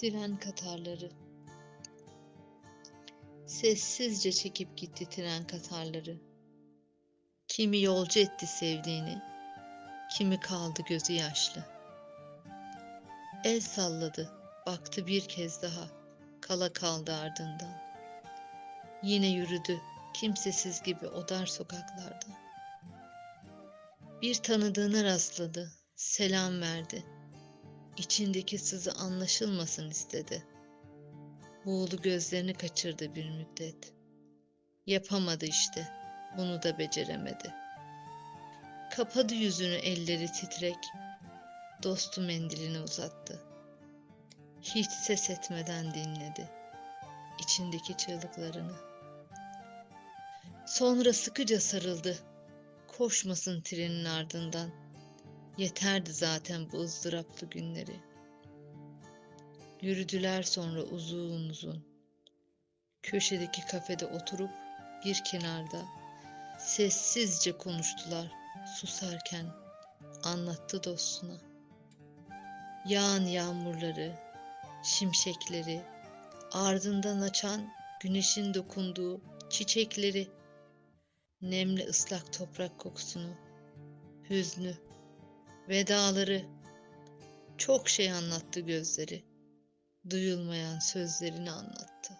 Tren katarları. Sessizce çekip gitti tren katarları. Kimi yolcu etti sevdiğini, kimi kaldı gözü yaşlı. El salladı, baktı bir kez daha, kala kaldı ardından. Yine yürüdü, kimsesiz gibi o dar sokaklarda. Bir tanıdığına rastladı, selam verdi. İçindeki sızı anlaşılmasın istedi. Buğulu gözlerini kaçırdı bir müddet. Yapamadı işte, bunu da beceremedi. Kapadı yüzünü elleri titrek, dostu mendilini uzattı. Hiç ses etmeden dinledi içindeki çığlıklarını. Sonra sıkıca sarıldı. Koşmasın trenin ardından. Yeterdi zaten bu ızdıraplı günleri. Yürüdüler sonra uzun uzun. Köşedeki kafede oturup bir kenarda sessizce konuştular susarken anlattı dostuna. Yağan yağmurları, şimşekleri, ardından açan güneşin dokunduğu çiçekleri, nemli ıslak toprak kokusunu, hüznü, vedaları, çok şey anlattı gözleri, duyulmayan sözlerini anlattı.